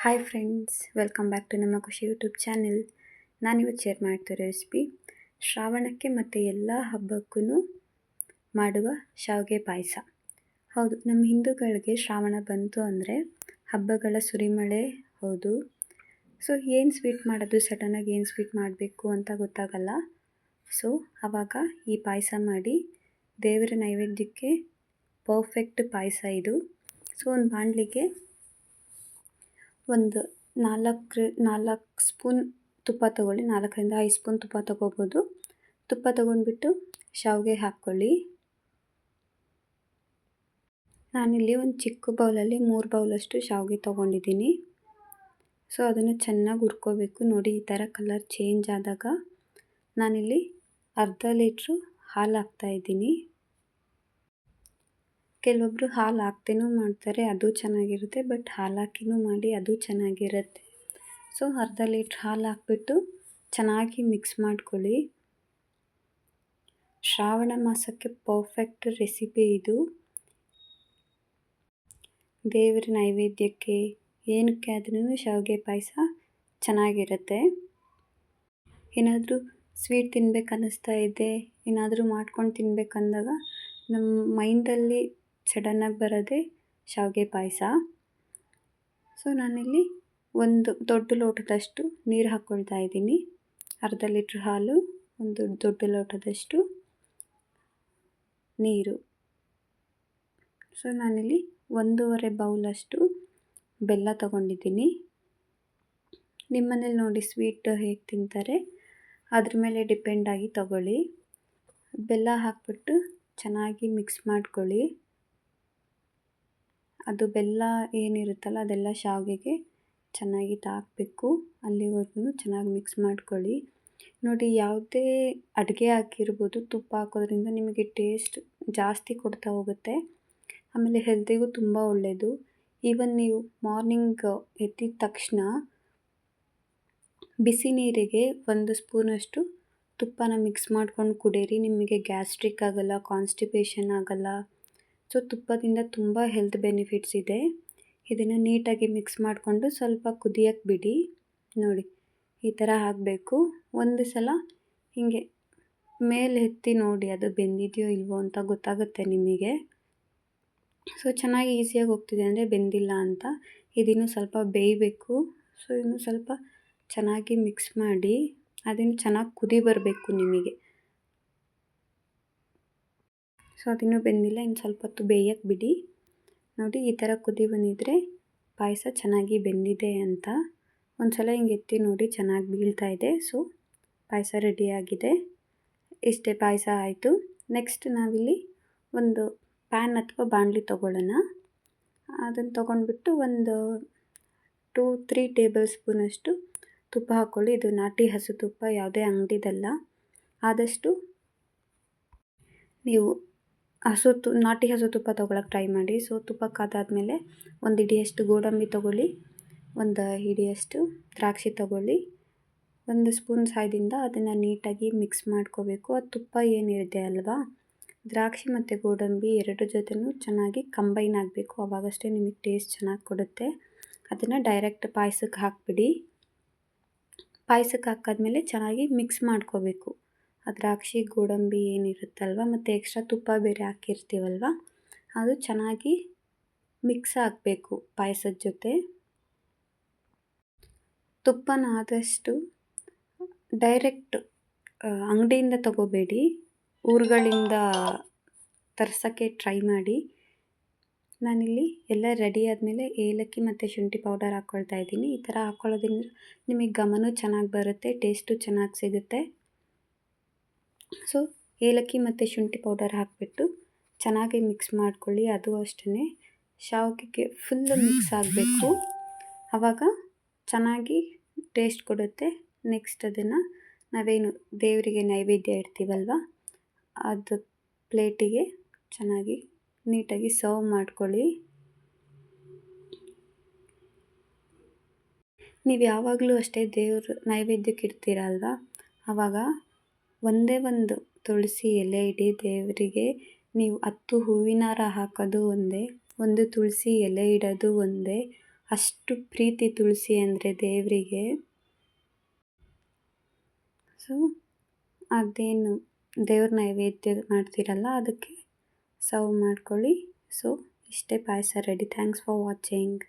Hi friends welcome back to ನಮ್ಮ Khushi YouTube channel ನಾನಿವತ್ತು share ಮಾಡ್ತಿರೋ ರೆಸಿಪಿ ಶ್ರಾವಣಕ್ಕೆ ಮತ್ತು ಎಲ್ಲ ಹಬ್ಬಕ್ಕೂ ಮಾಡುವ ಶಾವಿಗೆ ಪಾಯಸ. ಹೌದು, ನಮ್ಮ ಹಿಂದೂಗಳಿಗೆ ಶ್ರಾವಣ ಬಂತು ಅಂದರೆ ಹಬ್ಬಗಳ ಸುರಿಮಳೆ, ಹೌದು. ಸೊ ಏನು ಸ್ವೀಟ್ ಮಾಡೋದು ಸಡನ್ನಾಗಿ ಏನು ಸ್ವೀಟ್ ಮಾಡಬೇಕು ಅಂತ ಗೊತ್ತಾಗಲ್ಲ. ಸೊ ಆವಾಗ ಈ ಪಾಯಸ ಮಾಡಿ ದೇವರ ನೈವೇದ್ಯಕ್ಕೆ ಪರ್ಫೆಕ್ಟ್ ಪಾಯಸ ಇದು. ಸೊ ಒಂದು ಬಾಣಲಿಗೆ ಒಂದು ನಾಲ್ಕು ನಾಲ್ಕು ಸ್ಪೂನ್ ತುಪ್ಪ ತೊಗೊಳ್ಳಿ. ನಾಲ್ಕರಿಂದ ಐದು ಸ್ಪೂನ್ ತುಪ್ಪ ತೊಗೋಬೋದು. ತುಪ್ಪ ತೊಗೊಂಡ್ಬಿಟ್ಟು ಶಾವಿಗೆ ಹಾಕ್ಕೊಳ್ಳಿ. ನಾನಿಲ್ಲಿ ಒಂದು ಚಿಕ್ಕ ಬೌಲಲ್ಲಿ ಮೂರು ಬೌಲಷ್ಟು ಶಾವಿಗೆ ತೊಗೊಂಡಿದ್ದೀನಿ. ಸೊ, ಅದನ್ನು ಚೆನ್ನಾಗಿ ಹುರ್ಕೋಬೇಕು. ನೋಡಿ, ಈ ಥರ ಕಲರ್ ಚೇಂಜ್ ಆದಾಗ ನಾನಿಲ್ಲಿ ಅರ್ಧ ಲೀಟ್ರು ಹಾಲು ಹಾಕ್ತಾಯಿದ್ದೀನಿ ಕೆಲವೊಬ್ಬರು ಹಾಲು ಹಾಕ್ತೇನೂ ಮಾಡ್ತಾರೆ, ಅದು ಚೆನ್ನಾಗಿರುತ್ತೆ, ಬಟ್ ಹಾಲು ಹಾಕಿನೂ ಮಾಡಿ ಅದು ಚೆನ್ನಾಗಿರುತ್ತೆ. ಸೊ, ಅರ್ಧ ಲೀಟ್ರ್ ಹಾಲು ಹಾಕ್ಬಿಟ್ಟು ಚೆನ್ನಾಗಿ ಮಿಕ್ಸ್ ಮಾಡ್ಕೊಳ್ಳಿ. ಶ್ರಾವಣ ಮಾಸಕ್ಕೆ ಪರ್ಫೆಕ್ಟ್ ರೆಸಿಪಿ ಇದು. ದೇವರ ನೈವೇದ್ಯಕ್ಕೆ ಏನಕ್ಕೆ ಆದ್ರೂ ಶಾವಿಗೆ ಪಾಯಸ ಚೆನ್ನಾಗಿರುತ್ತೆ. ಏನಾದರೂ ಸ್ವೀಟ್ ತಿನ್ಬೇಕು ಅನ್ನಿಸ್ತಾ ಇದೆ, ಏನಾದರೂ ಮಾಡ್ಕೊಂಡು ತಿನ್ಬೇಕಂದಾಗ ನಮ್ಮ ಮೈಂಡಲ್ಲಿ ಸಡನ್ನಾಗಿ ಬರೋದೇ ಶಾವಿಗೆ ಪಾಯಸ. ಸೊ ನಾನಿಲ್ಲಿ ಒಂದು ದೊಡ್ಡ ಲೋಟದಷ್ಟು ನೀರು ಹಾಕ್ಕೊಳ್ತಾ ಇದ್ದೀನಿ. ಅರ್ಧ ಲೀಟ್ರ್ ಹಾಲು, ಒಂದು ದೊಡ್ಡ ಲೋಟದಷ್ಟು ನೀರು. ಸೊ ನಾನಿಲ್ಲಿ ಒಂದೂವರೆ ಬೌಲಷ್ಟು ಬೆಲ್ಲ ತಗೊಂಡಿದ್ದೀನಿ. ನಿಮ್ಮನೇಲಿ ನೋಡಿ ಸ್ವೀಟ್ ಹೇಗೆ ತಿಂತಾರೆ, ಅದ್ರ ಮೇಲೆ ಡಿಪೆಂಡಾಗಿ ತಗೊಳ್ಳಿ. ಬೆಲ್ಲ ಹಾಕ್ಬಿಟ್ಟು ಚೆನ್ನಾಗಿ ಮಿಕ್ಸ್ ಮಾಡ್ಕೊಳ್ಳಿ. ಅದು ಬೆಲ್ಲ ಏನಿರುತ್ತಲ್ಲ ಅದೆಲ್ಲ ಶಾವಿಗೆಗೆ ಚೆನ್ನಾಗಿ ತಾಕಬೇಕು. ಅಲ್ಲಿವರೆಗೂ ಚೆನ್ನಾಗಿ ಮಿಕ್ಸ್ ಮಾಡ್ಕೊಳ್ಳಿ. ನೋಡಿ, ಯಾವುದೇ ಅಡುಗೆ ಹಾಕಿರ್ಬೋದು, ತುಪ್ಪ ಹಾಕೋದ್ರಿಂದ ನಿಮಗೆ ಟೇಸ್ಟ್ ಜಾಸ್ತಿ ಕೊಡ್ತಾ ಹೋಗುತ್ತೆ. ಆಮೇಲೆ ಹೆಲ್ತಿಗೂ ತುಂಬ ಒಳ್ಳೆಯದು ಈವನ್ ನೀವು ಮಾರ್ನಿಂಗ್ ಎದ್ದಿದ ತಕ್ಷಣ ಬಿಸಿ ನೀರಿಗೆ ಒಂದು ಸ್ಪೂನಷ್ಟು ತುಪ್ಪನ ಮಿಕ್ಸ್ ಮಾಡ್ಕೊಂಡು ಕುಡೀರಿ. ನಿಮಗೆ ಗ್ಯಾಸ್ಟ್ರಿಕ್ ಆಗಲ್ಲ ಕಾನ್ಸ್ಟಿಪೇಷನ್ ಆಗೋಲ್ಲ ಸೊ ತುಪ್ಪದಿಂದ ತುಂಬ ಹೆಲ್ತ್ ಬೆನಿಫಿಟ್ಸ್ ಇದೆ. ಇದನ್ನು ನೀಟಾಗಿ ಮಿಕ್ಸ್ ಮಾಡಿಕೊಂಡು ಸ್ವಲ್ಪ ಕುದಿಯೋಕ್ಕೆ ಬಿಡಿ. ನೋಡಿ, ಈ ಥರ ಹಾಕಬೇಕು ಒಂದು ಸಲ ಹೀಗೆ ಮೇಲೆ ಎತ್ತಿ ನೋಡಿ ಅದು ಬೆಂದಿದೆಯೋ ಇಲ್ವೋ ಅಂತ ಗೊತ್ತಾಗುತ್ತೆ ನಿಮಗೆ. ಸೊ ಚೆನ್ನಾಗಿ ಈಸಿಯಾಗಿ ಹೋಗ್ತಿದೆ ಅಂದರೆ ಬೆಂದಿಲ್ಲ ಅಂತ. ಇದನ್ನು ಸ್ವಲ್ಪ ಬೇಯಬೇಕು. ಸೊ ಇನ್ನು ಸ್ವಲ್ಪ ಚೆನ್ನಾಗಿ ಮಿಕ್ಸ್ ಮಾಡಿ, ಅದನ್ನು ಚೆನ್ನಾಗಿ ಕುದಿ ಬರಬೇಕು ನಿಮಗೆ. ಸೊ ಅದಿನ್ನೂ ಬೆಂದಿಲ್ಲ, ಇನ್ನು ಸ್ವಲ್ಪ ಹೊತ್ತು ಬೇಯಕ್ಕೆ ಬಿಡಿ. ನೋಡಿ, ಈ ಥರ ಕುದಿ ಬಂದಿದ್ರೆ ಪಾಯಸ ಚೆನ್ನಾಗಿ ಬೆಂದಿದೆ ಅಂತ. ಒಂದು ಸಲ ಹಿಂಗೆ ಎತ್ತಿ ನೋಡಿ ಚೆನ್ನಾಗಿ ಬೀಳ್ತಾ ಇದೆ. ಸೊ, ಪಾಯಸ ರೆಡಿಯಾಗಿದೆ ಇಷ್ಟೇ ಪಾಯಸ ಆಯಿತು. ನೆಕ್ಸ್ಟ್ ನಾವಿಲ್ಲಿ ಒಂದು ಪ್ಯಾನ್ ಅಥವಾ ಬಾಣಲಿ ತೊಗೊಳ್ಳೋಣ. ಅದನ್ನು ತೊಗೊಂಡ್ಬಿಟ್ಟು ಒಂದು ಟೂ, ತ್ರೀ ಟೇಬಲ್ ಸ್ಪೂನಷ್ಟು ತುಪ್ಪ ಹಾಕ್ಕೊಳ್ಳಿ ಇದು ನಾಟಿ ಹಸು ತುಪ್ಪ, ಯಾವುದೇ ಅಂಗಡಿದಲ್ಲ. ಆದಷ್ಟು ನೀವು ಹಸು ತು, ನಾಟಿ ಹಸು ತುಪ್ಪ ತೊಗೊಳಕ್ಕೆ ಟ್ರೈ ಮಾಡಿ. ಸೊ ತುಪ್ಪ ಕಾದಾದಮೇಲೆ ಒಂದು ಹಿಡಿಯಷ್ಟು ಗೋಡಂಬಿ ತೊಗೊಳ್ಳಿ, ಒಂದು ಹಿಡಿಯಷ್ಟು ದ್ರಾಕ್ಷಿ ತೊಗೊಳ್ಳಿ, ಒಂದು ಸ್ಪೂನ್ ಸಾಯದಿಂದ ಅದನ್ನು ನೀಟಾಗಿ ಮಿಕ್ಸ್ ಮಾಡ್ಕೋಬೇಕು. ಆ ತುಪ್ಪ ಏನಿರುತ್ತೆ ಅಲ್ವಾ? ದ್ರಾಕ್ಷಿ ಮತ್ತು ಗೋಡಂಬಿ ಎರಡು ಜೊತೆನೂ ಚೆನ್ನಾಗಿ ಕಂಬೈನ್ ಆಗಬೇಕು. ಅವಾಗಷ್ಟೇ ನಿಮಗೆ ಟೇಸ್ಟ್ ಚೆನ್ನಾಗಿ ಕೊಡುತ್ತೆ. ಅದನ್ನು ಡೈರೆಕ್ಟ್ ಪಾಯಸಕ್ಕೆ ಹಾಕಿಬಿಡಿ. ಪಾಯಸಕ್ಕೆ ಹಾಕಾದ್ಮೇಲೆ ಚೆನ್ನಾಗಿ ಮಿಕ್ಸ್ ಮಾಡ್ಕೋಬೇಕು. ಆ ದ್ರಾಕ್ಷಿ ಗೋಡಂಬಿ ಏನಿರುತ್ತಲ್ವ, ಮತ್ತು ಎಕ್ಸ್ಟ್ರಾ ತುಪ್ಪ ಬೇರೆ ಹಾಕಿರ್ತೀವಲ್ವ, ಅದು ಚೆನ್ನಾಗಿ ಮಿಕ್ಸ್ ಆಗಬೇಕು ಪಾಯಸದ ಜೊತೆ. ತುಪ್ಪನ ಆದಷ್ಟು ಡೈರೆಕ್ಟ್ ಅಂಗಡಿಯಿಂದ ತಗೋಬೇಡಿ, ಊರುಗಳಿಂದ ತರ್ಸೋಕ್ಕೆ ಟ್ರೈ ಮಾಡಿ. ನಾನಿಲ್ಲಿ ಎಲ್ಲ ರೆಡಿ ಆದಮೇಲೆ ಏಲಕ್ಕಿ ಮತ್ತು ಶುಂಠಿ ಪೌಡರ್ ಹಾಕ್ಕೊಳ್ತಾ ಇದ್ದೀನಿ. ಈ ಥರ ಹಾಕ್ಕೊಳ್ಳೋದ್ರಿಂದ ನಿಮಗೆ ಘಮನೂ ಚೆನ್ನಾಗಿ ಬರುತ್ತೆ ಟೇಸ್ಟು ಚೆನ್ನಾಗಿ ಸಿಗುತ್ತೆ. ಸೊ ಏಲಕ್ಕಿ ಮತ್ತು ಶುಂಠಿ ಪೌಡರ್ ಹಾಕಿಬಿಟ್ಟು ಚೆನ್ನಾಗಿ ಮಿಕ್ಸ್ ಮಾಡ್ಕೊಳ್ಳಿ. ಅದು ಅಷ್ಟೇ ಶಾವಿಗೆಗೆ ಫುಲ್ಲು ಮಿಕ್ಸ್ ಆಗಬೇಕು. ಆವಾಗ ಚೆನ್ನಾಗಿ ಟೇಸ್ಟ್ ಕೊಡುತ್ತೆ. ನೆಕ್ಸ್ಟ್ ಅದನ್ನು ನಾವೇನು ದೇವರಿಗೆ ನೈವೇದ್ಯ ಇಡ್ತೀವಲ್ವ? ಅದು ಪ್ಲೇಟಿಗೆ ಚೆನ್ನಾಗಿ ನೀಟಾಗಿ ಸರ್ವ್ ಮಾಡ್ಕೊಳ್ಳಿ. ನೀವು ಯಾವಾಗಲೂ ಅಷ್ಟೇ ದೇವ್ರ ನೈವೇದ್ಯಕ್ಕೆ ಇಡ್ತೀರಲ್ವ ಆವಾಗ ಒಂದೇ ಒಂದು ತುಳಸಿ ಎಲೆ ಇಡೀ ದೇವರಿಗೆ ನೀವು ಹತ್ತು ಹೂವಿನ ಹಾರ ಹಾಕೋದು ಒಂದೇ, ಒಂದು ತುಳಸಿ ಎಲೆ ಇಡೋದು ಒಂದೇ. ಅಷ್ಟು ಪ್ರೀತಿ ತುಳಸಿ ಅಂದರೆ ದೇವರಿಗೆ. ಸೊ ಅದೇನು ದೇವ್ರ ನೈವೇದ್ಯ ಮಾಡ್ತೀರಲ್ಲ ಅದಕ್ಕೆ ಸರ್ವ್ ಮಾಡ್ಕೊಳ್ಳಿ. ಸೊ ಇಷ್ಟೇ ಪಾಯಸ ರೆಡಿ ಥ್ಯಾಂಕ್ಸ್ ಫಾರ್ ವಾಚಿಂಗ್